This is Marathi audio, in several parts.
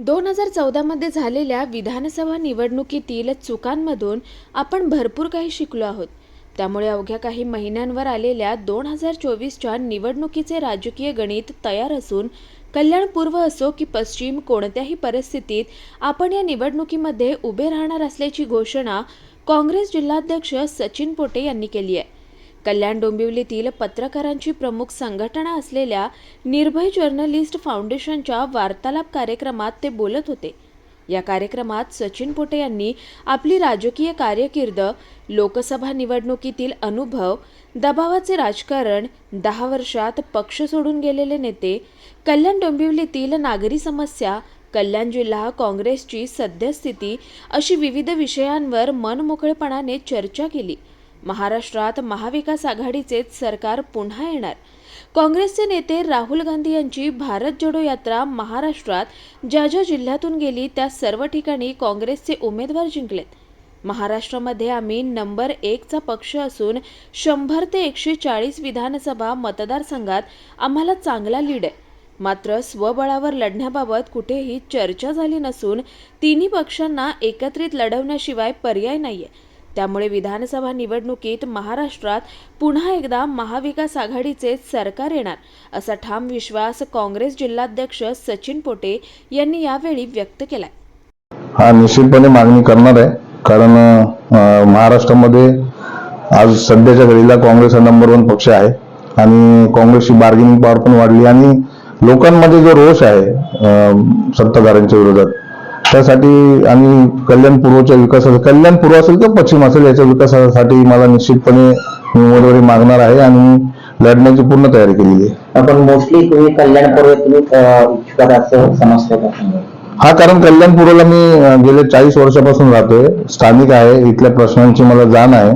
दोन हजार चौदामध्ये झालेल्या विधानसभा निवडणुकीतील चुकांमधून आपण भरपूर काही शिकलो आहोत. त्यामुळे अवघ्या काही महिन्यांवर आलेल्या दोन हजार चोवीसच्या निवडणुकीचे राजकीय गणित तयार असून कल्याण पूर्व असो की पश्चिम कोणत्याही परिस्थितीत आपण या निवडणुकीमध्ये उभे राहणार असल्याची घोषणा काँग्रेस जिल्हाध्यक्ष सचिन पोटे यांनी केली आहे. कल्याण डोंबिवलीतील पत्रकारांची प्रमुख संघटना असलेल्या निर्भय जर्नलिस्ट फाउंडेशनच्या वार्तालाप कार्यक्रमात ते बोलत होते. या कार्यक्रमात सचिन पोटे यांनी आपली राजकीय कार्यकिर्द लोकसभा निवडणुकीतील अनुभव दबावाचे राजकारण दहा वर्षात पक्ष सोडून गेलेले नेते कल्याण डोंबिवलीतील नागरी समस्या कल्याण जिल्हा काँग्रेसची सद्यस्थिती अशी विविध विषयांवर मनमोकळेपणाने चर्चा केली. महाराष्ट्रात महाविकास आघाडीचेच सरकार पुन्हा येणार. काँग्रेसचे नेते राहुल गांधी यांची भारत जोडो यात्रा महाराष्ट्रात ज्या ज्या जिल्ह्यातून गेली त्या सर्व ठिकाणी काँग्रेसचे उमेदवार जिंकलेत. महाराष्ट्रामध्ये आम्ही नंबर एकचा पक्ष असून शंभर ते एकशे चाळीस विधानसभा मतदारसंघात आम्हाला चांगला लीड आहे. मात्र स्वबळावर लढण्याबाबत कुठेही चर्चा झाली नसून तिन्ही पक्षांना एकत्रित लढवण्याशिवाय पर्याय नाही आहे त्यामुळे विधानसभा निवडणुकीत महाराष्ट्रात पुन्हा एकदा महाविकास आघाडीचे सरकार येणार असा ठाम विश्वास काँग्रेस जिल्हाध्यक्ष सचिन पोटे यांनी यावेळी व्यक्त केलाय. हा निश्चितपणे मागणी करणार आहे. कारण महाराष्ट्रामध्ये आज सध्याच्या घडीला काँग्रेस हा नंबर वन पक्ष आहे आणि काँग्रेसची बार्गेनिंग पॉवर पण वाढली आणि लोकांमध्ये जो रोष आहे सत्ताधाऱ्यांच्या विरोधात त्यासाठी आणि कल्याण पूर्वच्या विकासासाठी कल्याण पूर्व असेल किंवा पश्चिम असेल याच्या विकासासाठी मला निश्चितपणे उमेदवारी मागणार आहे आणि लढण्याची पूर्ण तयारी केलेली आहे. आपण मोस्टली तुम्ही कल्याणपूर्व तुम्ही अं, इच्छुक असं समजतो का हा कारण कल्याण पूर्वला मी गेले चाळीस वर्षापासून राहतोय स्थानिक आहे इथल्या प्रश्नांची मला जाण आहे.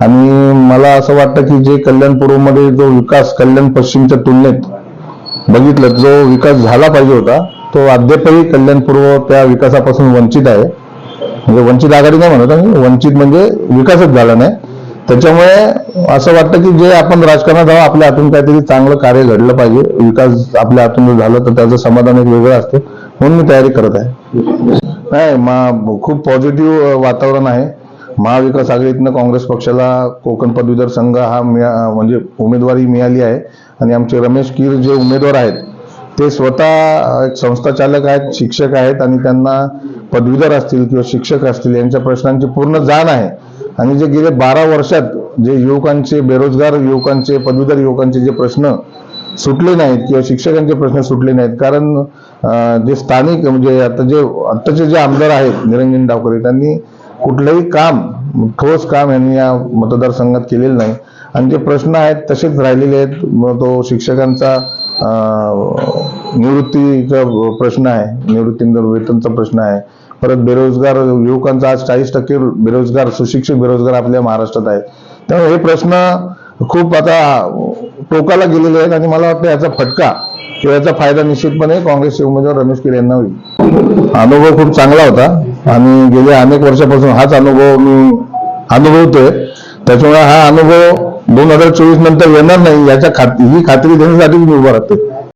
आणि मला असं वाटतं की जे कल्याण पूर्वमध्ये जो विकास कल्याण पश्चिमच्या तुलनेत बघितलं जो विकास झाला पाहिजे होता तो अद्यापही कल्याणपूर्व त्या विकासापासून वंचित आहे. म्हणजे वंचित आघाडी नाही म्हणत आम्ही वंचित म्हणजे विकासच झाला नाही. त्याच्यामुळे असं वाटतं की जे आपण राजकारणात आहोत आपल्या हातून काहीतरी चांगलं कार्य घडलं पाहिजे. विकास आपल्या हातून जर झालं तर त्याचं समाधान एक वेगळं असतं. म्हणून मी तयारी करत आहे. नाही मा खूप पॉझिटिव्ह वातावरण आहे. महाविकास आघाडीतनं काँग्रेस पक्षाला कोकण पदवीधर संघ हा मिळा म्हणजे उमेदवारी मिळाली आहे. आणि आमचे रमेश कीर जे उमेदवार आहेत ते स्वतः एक संस्था चालक आहेत शिक्षक आहेत आणि त्यांना पदवीधर असतील किंवा शिक्षक असतील यांच्या प्रश्नांची पूर्ण जाण आहे. आणि जे गेले बारा वर्षात जे युवकांचे बेरोजगार युवकांचे पदवीधर युवकांचे जे प्रश्न सुटले नाहीत किंवा शिक्षकांचे प्रश्न सुटले नाहीत कारण जे स्थानिक म्हणजे आता जे आत्ताचे जे आमदार आहेत निरंजन डावकरे त्यांनी कुठलंही काम ठोस काम यांनी या मतदारसंघात केलेलं नाही. आणि जे प्रश्न आहेत तसेच राहिलेले आहेत मग तो शिक्षकांचा निवृत्तीचा प्रश्न आहे. निवृत्तीनंतर वेतनचा प्रश्न आहे. परत बेरोजगार युवकांचा आज चाळीस टक्के बेरोजगार सुशिक्षित बेरोजगार आपल्या महाराष्ट्रात आहे. त्यामुळे हे प्रश्न खूप आता टोकाला गेलेले आहेत आणि मला वाटतं याचा फटका किंवा याचा फायदा निश्चितपणे काँग्रेसचे उमेदवार रमेश किर यांना होईल. अनुभव खूप चांगला होता आणि गेल्या अनेक वर्षापासून हाच अनुभव मी अनुभवतोय. त्याच्यामुळे हा अनुभव दोन हजार चोवीस नंतर येणार नाही याच्या खात ही खात्री देण्यासाठी मी उभा राहते.